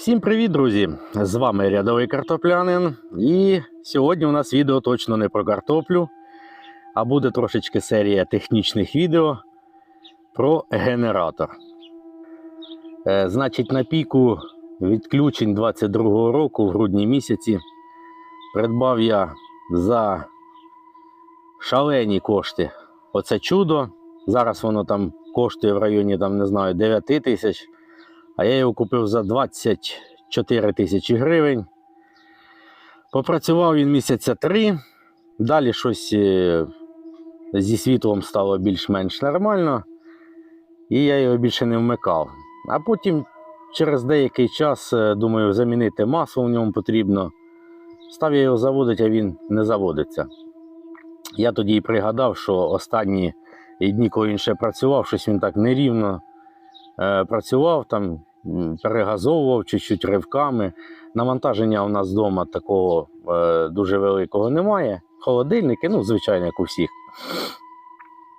Всім привіт, друзі! З вами рядовий картоплянин. І сьогодні у нас відео точно не про картоплю, а буде трошечки серія технічних відео про генератор. Е, значить, на піку відключень 22-го року, в грудні місяці, придбав я за шалені кошти оце чудо. Зараз воно там коштує в районі там, не знаю, 9 тисяч. А я його купив за 24 тисячі гривень. Попрацював він місяця три. Далі щось е, зі світлом стало більш-менш нормально. І я його більше не вмикав. А потім через деякий час е, думаю, замінити масло в ньому потрібно. Став я його заводити, а він не заводиться. Я тоді і пригадав, що останні дні, коли він ще працював, щось він так нерівно е, працював, там перегазовував чуть-чуть ривками. Навантаження у нас вдома такого е, дуже великого немає. Холодильники, ну, звичайно, як у всіх.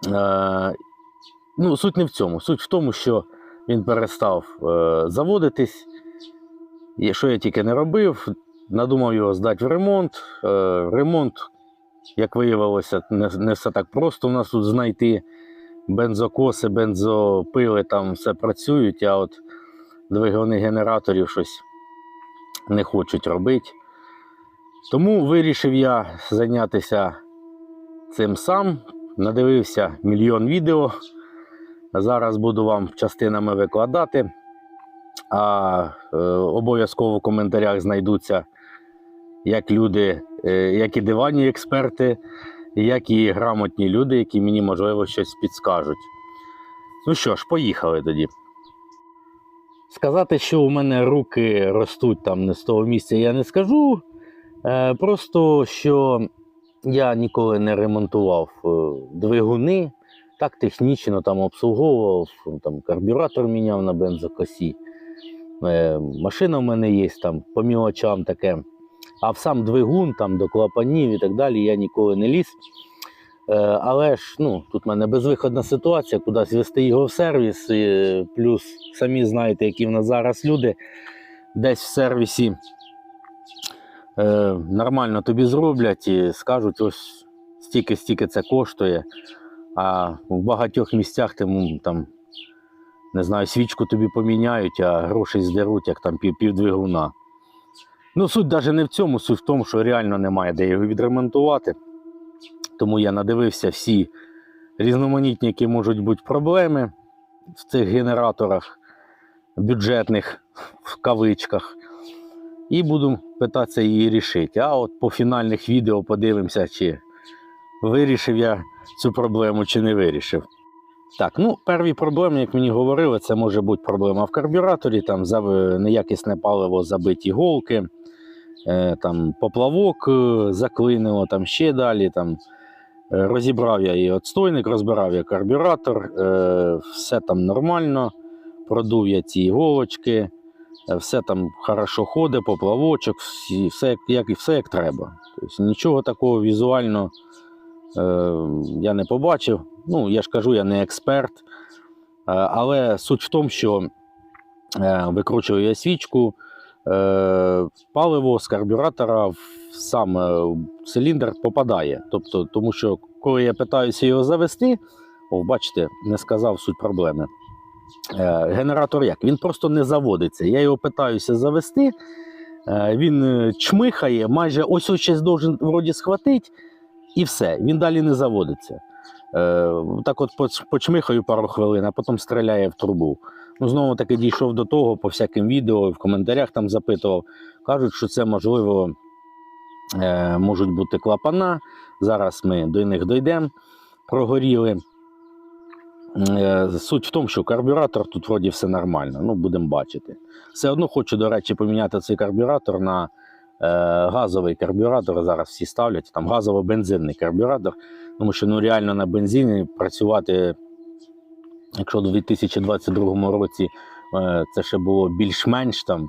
Е, ну, суть не в цьому. Суть в тому, що він перестав е, заводитись. Що я тільки не робив, надумав його здати в ремонт. Е, ремонт, як виявилося, не, не все так просто у нас тут знайти бензокоси, бензопили там все працюють, а от двигуни генераторів щось не хочуть робити. Тому вирішив я зайнятися цим сам. Надивився мільйон відео. Зараз буду вам частинами викладати. А е, обов'язково в коментарях знайдуться як люди, е, як і диванні експерти, як і грамотні люди, які мені, можливо, щось підскажуть. Ну що ж, поїхали тоді. Сказати, що у мене руки ростуть там не з того місця, я не скажу. Е, просто що я ніколи не ремонтував е, двигуни, так технічно там обслуговував, там карбюратор міняв на бензокосі. Е, машина в мене є там по мілочам таке. А в сам двигун там до клапанів і так далі я ніколи не ліз. Е, але ж ну, тут в мене безвиходна ситуація, кудись вести його в сервіс. Плюс самі знаєте, які в нас зараз люди десь в сервісі е, нормально тобі зроблять і скажуть, ось стільки-стільки це коштує. А в багатьох місцях тому там, не знаю, свічку тобі поміняють, а грошей здеруть, як там пів, півдвигуна. Ну, суть навіть не в цьому, суть в тому, що реально немає де його відремонтувати. Тому я надивився всі різноманітні, які можуть бути проблеми в цих генераторах бюджетних в кавичках. І буду питатися її рішити. А от по фінальних відео подивимося, чи вирішив я цю проблему, чи не вирішив. Так, ну, перві проблеми, як мені говорили, це може бути проблема в карбюраторі, там неякісне паливо, забиті голки, е, там поплавок е, заклинило, там ще далі. Там, е, розібрав я і отстойник, розбирав я карбюратор, е, все там нормально, продув я ці іголочки, е, все там хорошо ходить, поплавочок, все, як, як, все як треба. Тобто, нічого такого візуально е, я не побачив. Ну, я ж кажу, я не експерт. Е, Але суть в тому, що е, викручую я свічку, е, паливо з карбюратора сам е, циліндр попадає. Тобто, тому що коли я питаюся його завести, о, бачите, не сказав суть проблеми. Е, Генератор як? Він просто не заводиться. Я його питаюся завести, е, він чмихає, майже ось ось щось должен вроді схватити, і все, він далі не заводиться. Так от почмихаю пару хвилин, а потім стріляє в трубу. Ну, знову таки дійшов до того, по всяким відео, в коментарях там запитував. Кажуть, що це можливо можуть бути клапана. Зараз ми до них дійдемо, прогоріли. Е, суть в тому, що карбюратор тут вроді все нормально, ну будемо бачити. Все одно хочу, до речі, поміняти цей карбюратор на е, газовий карбюратор. Зараз всі ставлять там газово-бензинний карбюратор, тому що ну реально на бензині працювати, якщо у 2022 році е, це ще було більш-менш там е,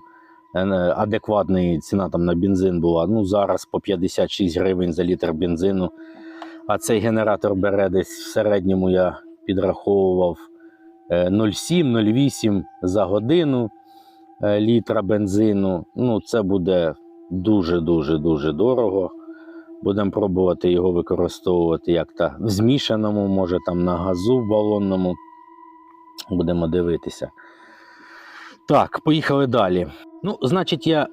адекватна ціна там на бензин була. Ну зараз по 56 гривень за літр бензину. А цей генератор бере десь в середньому я підраховував е, 0,7-0,8 за годину. е, літра бензину. Ну, це буде дуже-дуже дуже дорого. Будемо пробувати його використовувати як та в змішаному, може там на газу балонному. Будемо дивитися. Так, поїхали далі. Ну, значить, я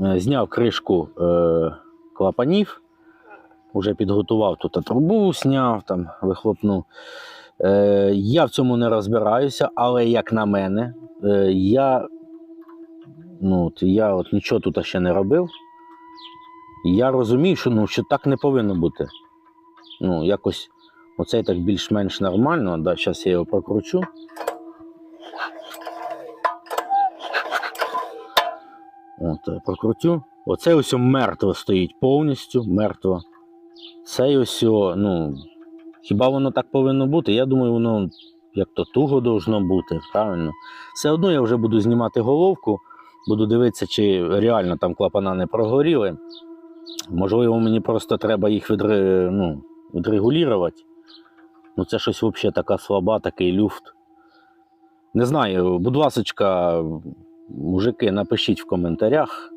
е, зняв кришку е, клапанів, вже підготував тут трубу, зняв, там, вихлопну. Е, я в цьому не розбираюся, але як на мене, е, я, ну, от, я от нічого тут ще не робив. Я розумію, що, ну, що так не повинно бути. Ну, якось оцей так більш-менш нормально. Да, зараз я його прокручу. От, прокрутю. Оце ось мертво стоїть повністю, мертво. Це ось, ну, хіба воно так повинно бути? Я думаю, воно як то туго должно бути, правильно. Все одно я вже буду знімати головку, буду дивитися, чи реально там клапана не прогоріли. Можливо, мені просто треба їх відре, ну, відрегулювати. Ну, це щось взагалі така слаба, такий люфт. Не знаю, будь ласочка, мужики, напишіть в коментарях,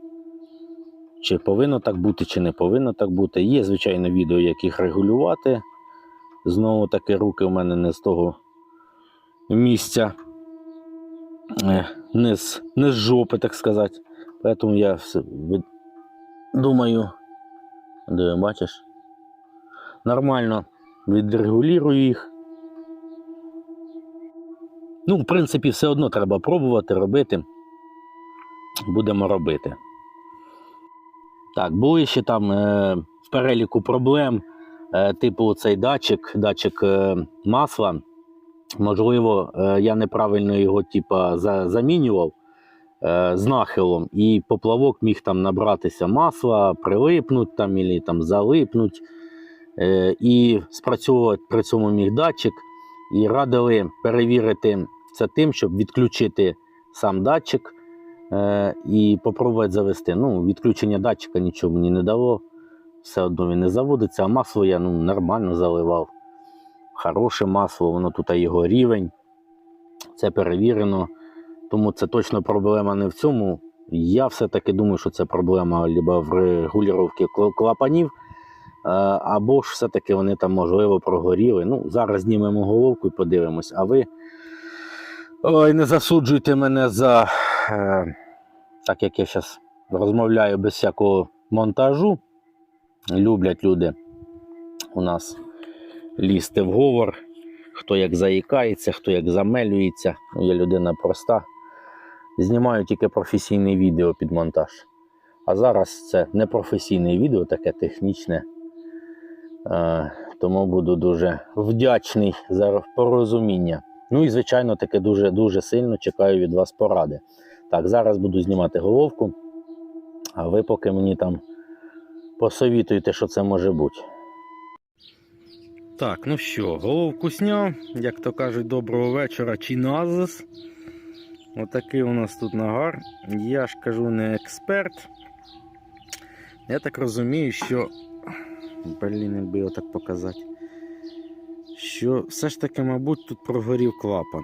чи повинно так бути, чи не повинно так бути. Є, звичайно, відео, як їх регулювати. Знову таки, руки в мене не з того місця, е, не з, не з жопи, так сказати. Тому я все від- думаю, де бачиш, нормально відрегулюю їх. Ну, в принципі, все одно треба пробувати робити. Будемо робити. Так, були ще там е, в переліку проблем, е, типу цей датчик, датчик е, масла. Можливо, е, я неправильно його типа, за, замінював е, з нахилом, і поплавок міг там набратися масла, прилипнуть там, або там залипнуть. Е, і спрацьовувати при цьому міг датчик. І радили перевірити це тим, щоб відключити сам датчик е, і попробувати завести. Ну, відключення датчика нічого мені не дало. Все одно він не заводиться, а масло я ну, нормально заливав. Хороше масло, воно тут його рівень. Це перевірено. Тому це точно проблема не в цьому. Я все-таки думаю, що це проблема либо в регулювання клапанів, е, або ж все-таки вони там можливо прогоріли. Ну, зараз знімемо головку і подивимось. А ви ой, не засуджуйте мене за так як я зараз розмовляю без всякого монтажу. Люблять люди у нас лізти в говор, хто як заїкається, хто як замелюється. Ну, Я людина проста. Знімаю тільки професійне відео під монтаж. А зараз це не професійне відео, таке технічне. Е, тому буду дуже вдячний за порозуміння. Ну і, звичайно, таке дуже, дуже сильно чекаю від вас поради. Так, зараз буду знімати головку, а ви поки мені там посовітуйте, що це може бути. Так, ну що, головку сняв, як то кажуть, доброго вечора чи назис. Отакий у нас тут нагар. Я ж кажу не експерт. Я так розумію, що. Блін, якби його так показати. Що все ж таки, мабуть, тут прогорів клапан.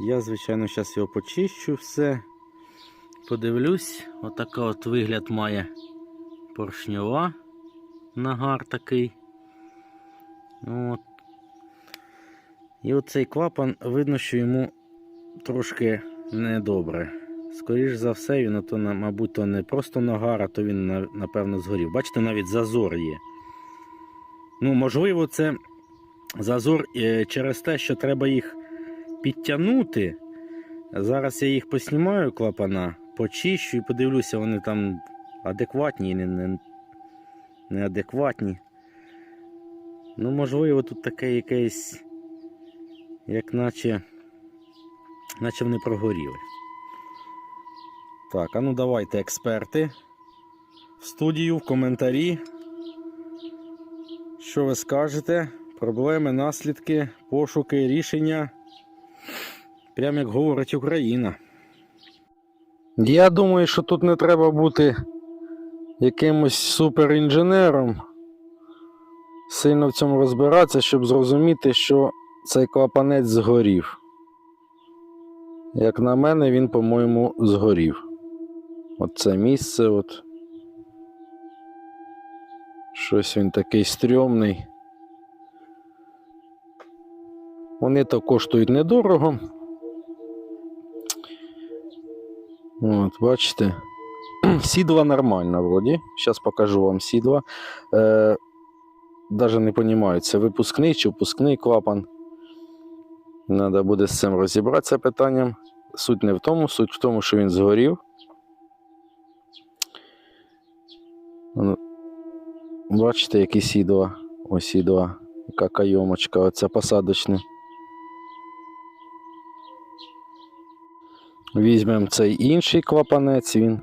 Я, звичайно, зараз його почищу все. Подивлюсь, отака от вигляд має поршньова нагар такий. От. І оцей клапан видно, що йому трошки недобре. Скоріше за все, він, то, мабуть, то не просто нагар, а то він напевно згорів. Бачите, навіть зазор є. Ну, можливо, це зазор е, через те, що треба їх підтягнути. Зараз я їх поснімаю клапана, почищу і подивлюся, вони там адекватні, не, не, неадекватні. Ну, можливо, тут таке якесь, як наче, наче вони прогоріли. Так, а ну давайте, експерти. В студію, в коментарі. Що ви скажете? Проблеми, наслідки, пошуки, рішення. Прямо як говорить Україна. Я думаю, що тут не треба бути якимось суперінженером. Сильно в цьому розбиратися, щоб зрозуміти, що цей клапанець згорів. Як на мене, він, по-моєму, згорів. Оце місце, от. Щось він такий стрьомний. Вони то коштують недорого. От, бачите. Сідла нормальна вроді. Зараз покажу вам сідла. Е, Даже не розумію, це випускний чи впускний клапан. Треба буде з цим розібратися питанням. Суть не в тому, суть в тому, що він згорів. Ну, Бачите, які сідла. Ось сідла. Яка кайомочка, оце посадочне. Візьмемо цей інший клапанець, він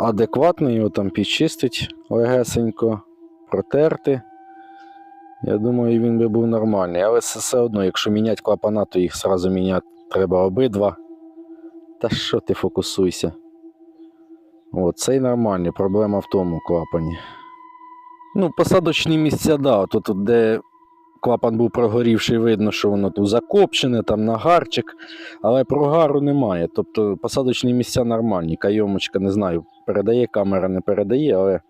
адекватний, його там підчистить легесенько, протерти. Я думаю, він би був нормальний. Але все- одно, якщо міняти клапана, то їх одразу міняти треба обидва. Та що ти фокусуйся? От, цей нормальний, проблема в тому клапані. Ну, посадочні місця, да, тут де клапан був прогорівший, видно, що воно тут закопчене, там нагарчик, але прогару немає. Тобто посадочні місця нормальні. Кайомочка, не знаю, передає камера, не передає, але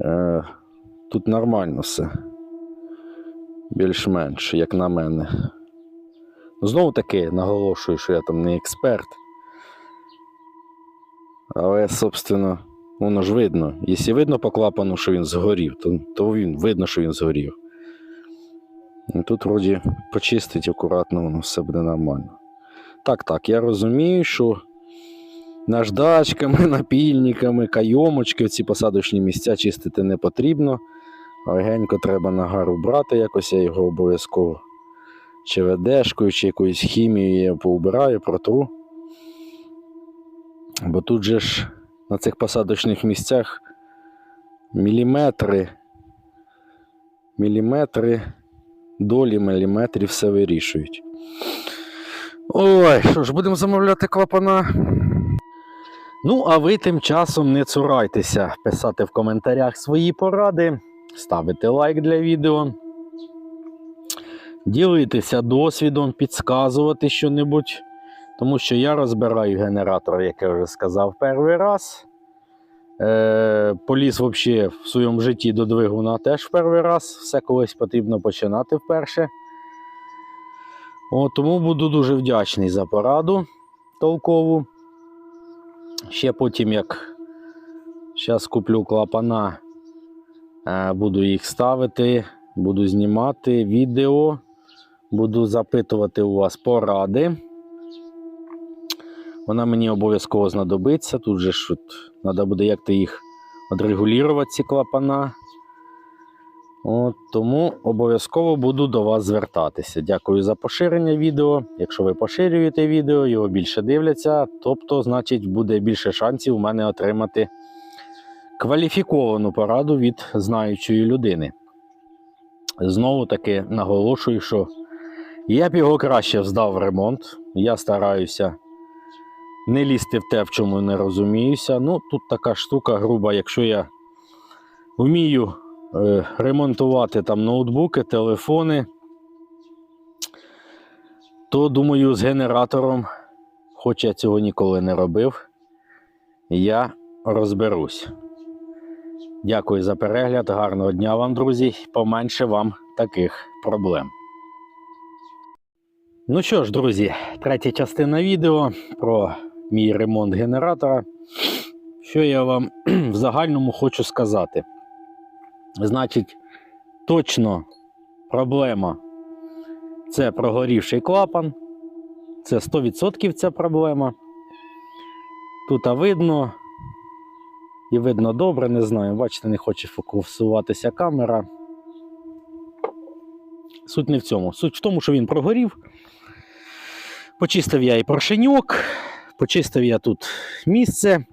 е, тут нормально все. Більш-менш, як на мене. Знову таки наголошую, що я там не експерт. Але, собственно, воно ж видно. Якщо видно по клапану, що він згорів, то, то він видно, що він згорів. І тут, вроді, почистить акуратно, воно все буде нормально. Так, так, я розумію, що наждачками, напільниками, кайомочки, ці посадочні місця чистити не потрібно. Легенько треба нагар брати, якось я його обов'язково чи ведешкою, чи якоюсь хімією я поубираю, протру. Бо тут же ж на цих посадочних місцях міліметри, міліметри, долі міліметрів все вирішують. Ой, що ж, будемо замовляти клапана. Ну, а ви тим часом не цурайтеся писати в коментарях свої поради, ставити лайк для відео, ділитися досвідом, підказувати що-небудь. Тому що я розбираю генератор, як я вже сказав, перший раз. Е, поліз взагалі в своєму житті до двигуна теж в перший раз. Все колись потрібно починати вперше. О, тому буду дуже вдячний за пораду толкову. Ще потім, як зараз куплю клапана, е, буду їх ставити, буду знімати відео, буду запитувати у вас поради. Вона мені обов'язково знадобиться. Тут же ж треба буде як-то їх отрегулювати, ці клапана. От, тому обов'язково буду до вас звертатися. Дякую за поширення відео. Якщо ви поширюєте відео, його більше дивляться, тобто, значить, буде більше шансів у мене отримати кваліфіковану пораду від знаючої людини. Знову таки наголошую, що я б його краще здав в ремонт. Я стараюся не лізти в те, в чому не розуміюся. Ну, тут така штука груба, якщо я вмію е, ремонтувати там ноутбуки, телефони, то думаю, з генератором, хоч я цього ніколи не робив, я розберусь. Дякую за перегляд, гарного дня вам, друзі, поменше вам таких проблем. Ну що ж, друзі, третя частина відео про мій ремонт генератора. Що я вам в загальному хочу сказати? Значить, точно проблема це прогорівший клапан. Це 100% ця проблема. Тут видно. І видно добре, не знаю. Бачите, не хоче фокусуватися камера. Суть не в цьому. Суть в тому, що він прогорів. Почистив я і поршеньок, почистив я тут місце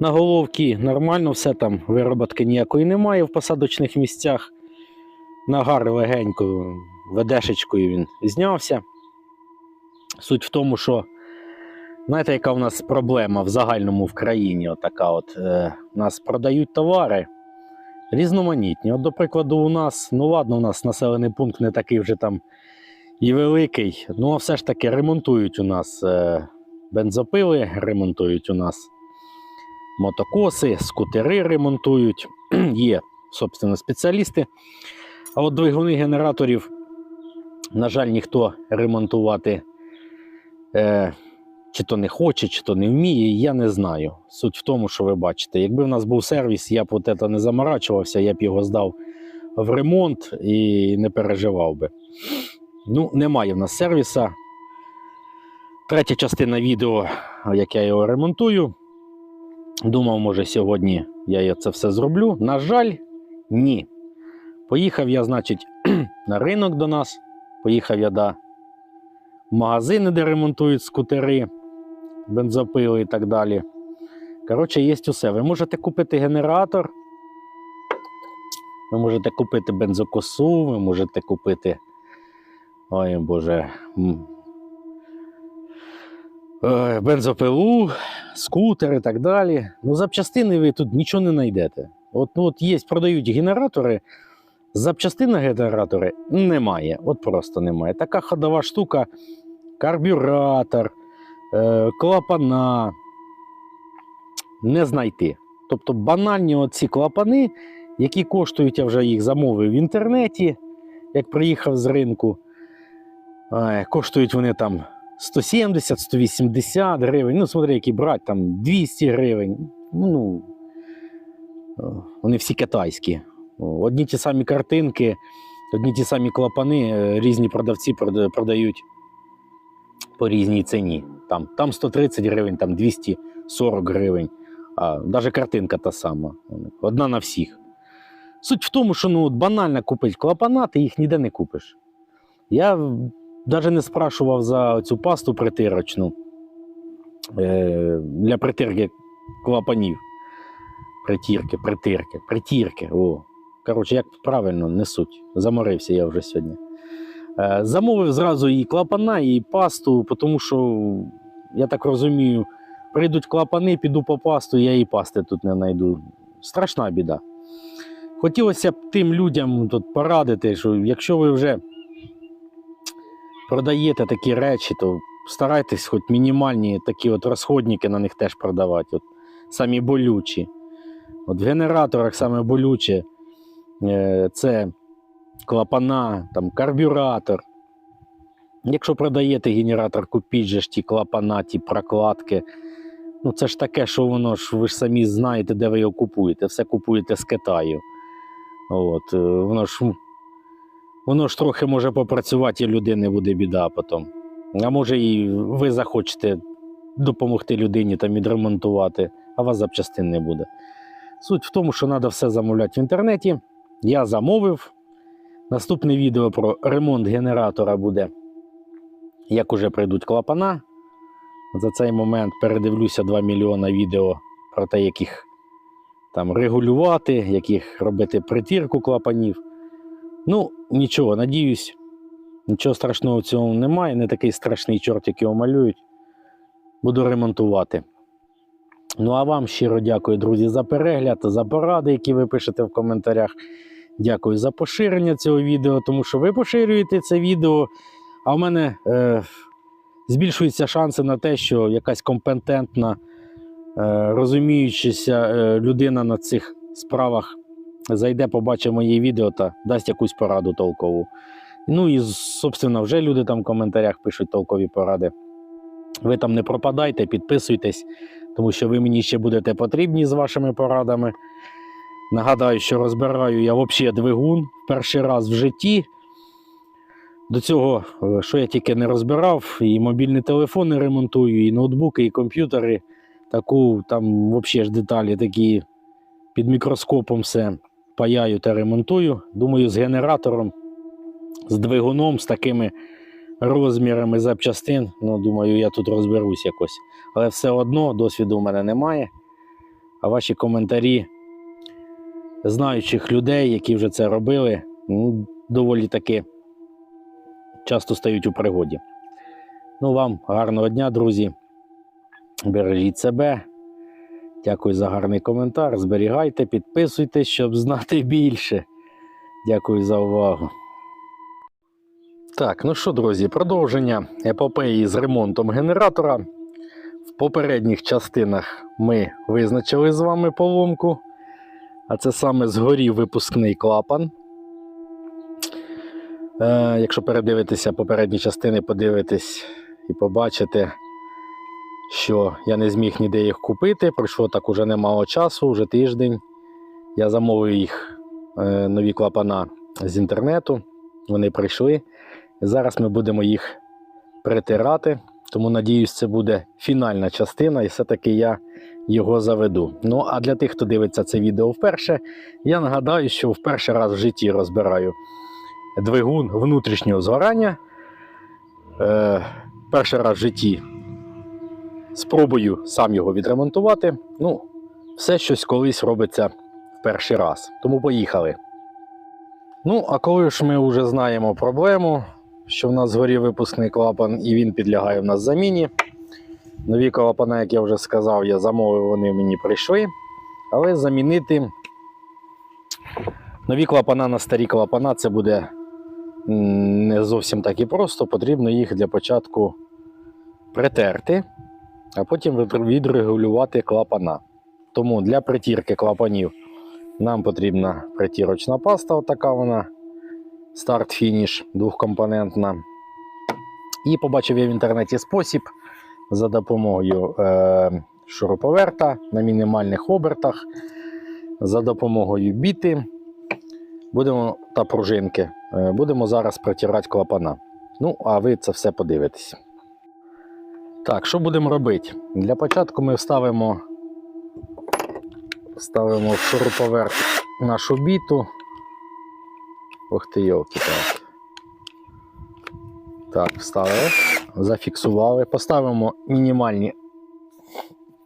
на головці. Нормально, все там вироботки ніякої немає в посадочних місцях. Нагар легенько ведешечкою він знявся. Суть в тому, що знаєте, яка в нас проблема в загальному в країні? Отака от, е, нас продають товари різноманітні. От, до прикладу, у нас, ну ладно, у нас населений пункт не такий вже там і великий. Ну, а все ж таки ремонтують у нас е, бензопили, ремонтують у нас мотокоси, скутери ремонтують. Є, собственно, спеціалісти. А от двигуни генераторів, на жаль, ніхто ремонтувати е, чи то не хоче, чи то не вміє, я не знаю. Суть в тому, що ви бачите, якби в нас був сервіс, я б от це не заморачувався, я б його здав в ремонт і не переживав би. Ну, немає в нас сервіса. Третя частина відео, як я його ремонтую. Думав, може, сьогодні я це все зроблю. На жаль, ні. Поїхав я, значить, на ринок до нас. Поїхав я до магазини, де ремонтують скутери, бензопили і так далі. Коротше, є усе. Ви можете купити генератор, ви можете купити бензокосу, ви можете купити. Ой Боже. Бензопилу, скутер і так далі. Ну, запчастини ви тут нічого не знайдете. От, ну, от є, продають генератори, запчастин генератори немає. От просто немає. Така ходова штука, карбюратор, е, клапана. Не знайти. Тобто банальні оці клапани, які коштують, я вже їх замовив в інтернеті, як приїхав з ринку. Коштують вони там 170-180 гривень. Ну, смотри, які брать, там 200 гривень. Ну, е, вони всі китайські. Одні ті самі картинки, одні ті самі клапани, е, різні продавці продають по різній ціні. Там, там 130 гривень, там 240 гривень. А навіть картинка та сама. Одна на всіх. Суть в тому, що ну, банально купити клапана, ти їх ніде не купиш. Я навіть не спрашував за цю пасту притирочну е, для притирки клапанів. Притірки, притирки, притірки. О. Коротше, як правильно несуть. Заморився я вже сьогодні. Е, замовив зразу і клапана, і пасту, тому що, я так розумію, прийдуть клапани, піду по пасту, я і пасти тут не знайду. Страшна біда. Хотілося б тим людям тут порадити, що якщо ви вже продаєте такі речі, то старайтесь хоч мінімальні такі от розходники на них теж продавати. От, самі болючі. От в генераторах саме болюче е, це клапана, там, карбюратор. Якщо продаєте генератор, купіть же ж ті клапана, ті прокладки. Ну, це ж таке, що воно ж ви ж самі знаєте, де ви його купуєте. Все купуєте з Китаю. От, е, воно ж воно ж трохи може попрацювати, і людини буде біда потім. А може, і ви захочете допомогти людині там відремонтувати, а у вас запчастин не буде. Суть в тому, що треба все замовляти в інтернеті. Я замовив. Наступне відео про ремонт генератора буде, як уже прийдуть клапана. За цей момент передивлюся 2 мільйона відео про те, як їх там регулювати, як їх робити притірку клапанів. Ну, нічого, надіюсь, нічого страшного в цьому немає. Не такий страшний чорт, як його малюють. Буду ремонтувати. Ну а вам щиро дякую, друзі, за перегляд, за поради, які ви пишете в коментарях. Дякую за поширення цього відео, тому що ви поширюєте це відео, а в мене е, збільшуються шанси на те, що якась компетентна, е, розуміючася е, людина на цих справах зайде, побачить моє відео та дасть якусь пораду толкову. Ну і, собственно, вже люди там в коментарях пишуть толкові поради. Ви там не пропадайте, підписуйтесь, тому що ви мені ще будете потрібні з вашими порадами. Нагадаю, що розбираю я взагалі двигун перший раз в житті. До цього, е, що я тільки не розбирав, і мобільні телефони ремонтую, і ноутбуки, і комп'ютери. Таку там взагалі ж деталі такі під мікроскопом все паяю та ремонтую. Думаю, з генератором, з двигуном, з такими розмірами запчастин. Ну, думаю, я тут розберусь якось. Але все одно досвіду в мене немає. А ваші коментарі знаючих людей, які вже це робили, ну, доволі таки часто стають у пригоді. Ну, вам гарного дня, друзі. Бережіть себе. Дякую за гарний коментар. Зберігайте, підписуйтесь, щоб знати більше. Дякую за увагу. Так, ну що, друзі, продовження епопеї з ремонтом генератора. В попередніх частинах ми визначили з вами поломку, а це саме згорів випускний клапан. Е, якщо передивитися попередні частини, подивитись і побачите, що я не зміг ніде їх купити. Пройшло так уже немало часу, вже тиждень. Я замовив їх е, нові клапана з інтернету. Вони прийшли. Зараз ми будемо їх притирати. Тому надіюсь, це буде фінальна частина, і все-таки я його заведу. Ну а для тих, хто дивиться це відео вперше, я нагадаю, що в перший раз в житті розбираю двигун внутрішнього згорання. Е, перший раз в житті спробую сам його відремонтувати. Ну, все щось колись робиться в перший раз. Тому поїхали. Ну, а коли ж ми вже знаємо проблему, що в нас згорів випускний клапан і він підлягає в нас заміні. Нові клапана, як я вже сказав, я замовив, вони мені прийшли. Але замінити нові клапана на старі клапана це буде не зовсім так і просто. Потрібно їх для початку притерти, а потім відрегулювати клапана. Тому для притірки клапанів нам потрібна притірочна паста, отака вона старт-фініш двохкомпонентна. І побачив я в інтернеті спосіб за допомогою е, шуруповерта на мінімальних обертах, за допомогою біти будемо, та пружинки. Е, будемо зараз протирати клапана. Ну, а ви це все подивитесь. Так, що будемо робити? Для початку ми вставимо, вставимо в шуруповерт нашу біту. Ох ти йолки так. Так, вставили, зафіксували. Поставимо мінімальні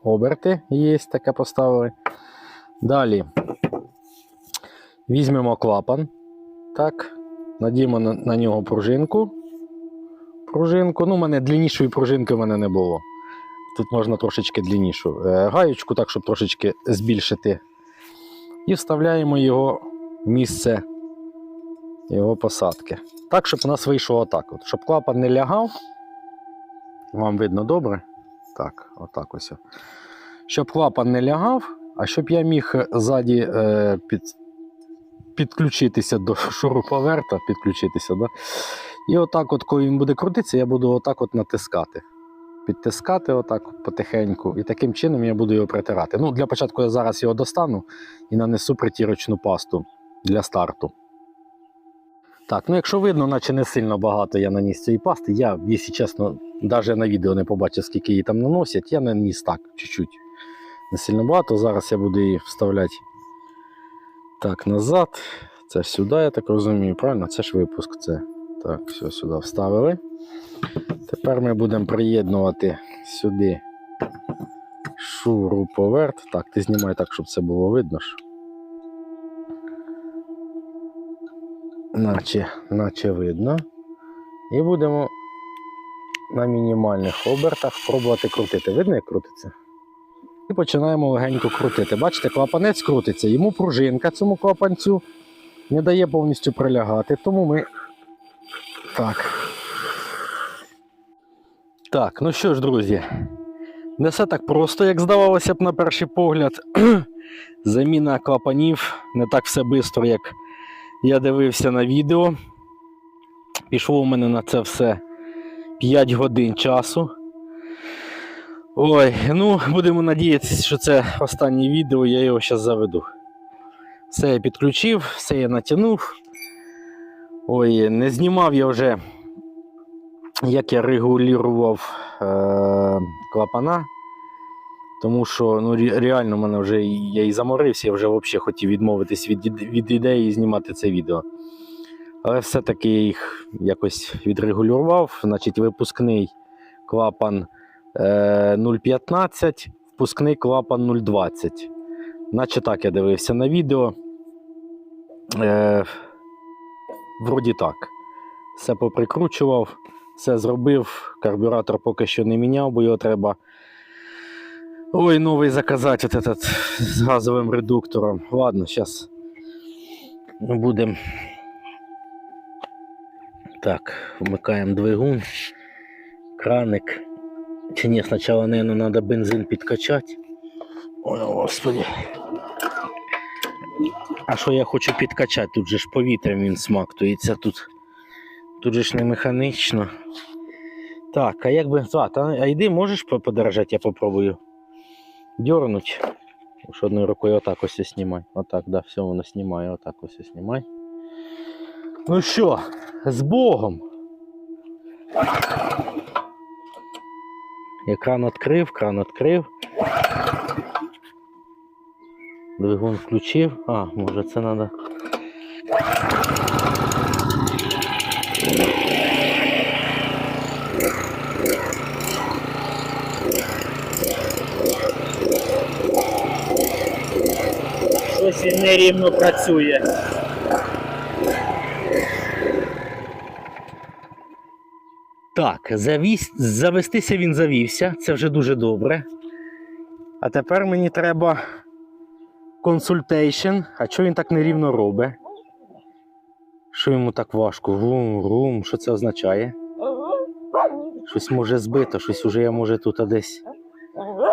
оберти, є таке поставили. Далі візьмемо клапан. Так, надіємо на, на нього пружинку. Пружинку. Ну, у мене длиннішої пружинки в мене не було. Тут можна трошечки длиннішу. Е, гаючку, так, щоб трошечки збільшити. І вставляємо його в місце його посадки. Так, щоб у нас вийшло отак. От. Щоб клапан не лягав. Вам видно добре? Так, отак ось. Щоб клапан не лягав, а щоб я міг ззаді е, під, підключитися до шуруповерта, підключитися, да? І отак, от, коли він буде крутитися, я буду отак от натискати. Підтискати отак потихеньку, і таким чином я буду його притирати. Ну, для початку я зараз його достану і нанесу притірочну пасту для старту. Так, ну якщо видно, наче не сильно багато я наніс цієї пасти. Я, якщо чесно, навіть на відео не побачив, скільки її там наносять. Я наніс так, чуть-чуть. Не сильно багато. Зараз я буду її вставляти так назад. Це сюди, я так розумію, правильно? Це ж випуск. Це. Так, все сюди вставили. Тепер ми будемо приєднувати сюди шуруповерт. Так, ти знімай так, щоб це було видно. наче, наче видно. І будемо на мінімальних обертах пробувати крутити. Видно, як крутиться? І починаємо легенько крутити. Бачите, клапанець крутиться. Йому пружинка цьому клапанцю не дає повністю прилягати, тому ми. Так. Так, ну що ж, друзі, не все так просто, як здавалося б на перший погляд. Заміна клапанів не так все швидко, як я дивився на відео. Пішло у мене на це все 5 годин часу. Ой, ну будемо надіятися, що це останнє відео, я його зараз заведу. Все я підключив, все я натягнув. Ой, не знімав я вже, як я регулював е- клапана. Тому що ну, ре- реально мене вже я і заморився, я вже взагалі хотів відмовитись від, від ідеї знімати це відео. Але все-таки я їх якось відрегулював. Значить, випускний клапан е, 0,15, впускний клапан 0,20. Наче так я дивився на відео. Е, вроді так. Все поприкручував, все зробив. Карбюратор поки що не міняв, бо його треба. Ой, новий заказати от этот з газовим редуктором. Ладно, зараз будемо. Так, вмикаємо двигун, краник. Чи ні, спочатку, мабуть, треба бензин підкачати. Ой, господи. А що я хочу підкачати? Тут же ж повітрям він смактується тут. Тут же ж не механічно. Так, а як би. А, а йди, можеш по- подержати, я попробую. Дьорнуть. Уж одною рукою отак ось знімай. Отак, да, все воно знімає, отак ось знімай. Ну що, з Богом. Я кран відкрив, кран відкрив. Двигун включив. А, може це треба. Щось він нерівно працює. Так, завіс... завестися він завівся, це вже дуже добре. А тепер мені треба консультейшн. А чого він так нерівно робить? Що йому так важко? Рум, рум, що це означає? Щось може збито, щось уже я може тут десь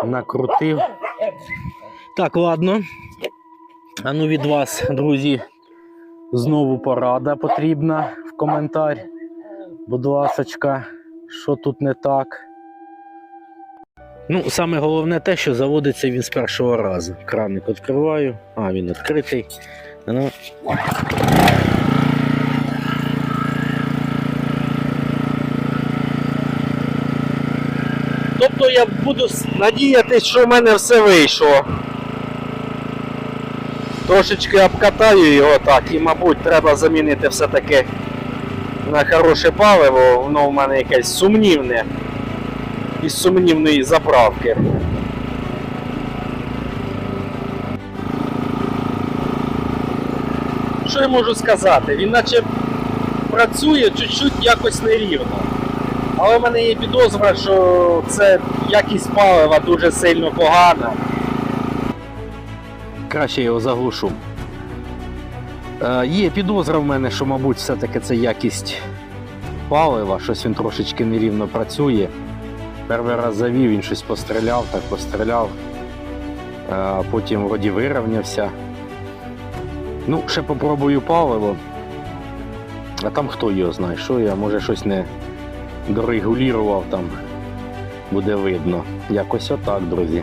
накрутив. Так, ладно. А ну від вас, друзі, знову порада потрібна в коментар. Будь ласочка, що тут не так? Ну, саме головне те, що заводиться він з першого разу. Краник відкриваю. А, він відкритий. Ну. Тобто я буду надіятись, що в мене все вийшло. Трошечки обкатаю його так, і, мабуть, треба замінити все-таки на хороше паливо, воно в мене якесь сумнівне. Із сумнівної заправки. Що я можу сказати? Він наче працює чуть-чуть якось нерівно. Але в мене є підозра, що це якість палива дуже сильно погана. Краще його заглушу. Е, є підозра в мене, що, мабуть, все-таки це якість палива, щось він трошечки нерівно працює. Перший раз завів, він щось постріляв, так постріляв. Е, потім вроді вирівнявся. Ну, ще попробую паливо. А там хто його знає, що я, може щось не дорегулював там. Буде видно. Якось отак, друзі.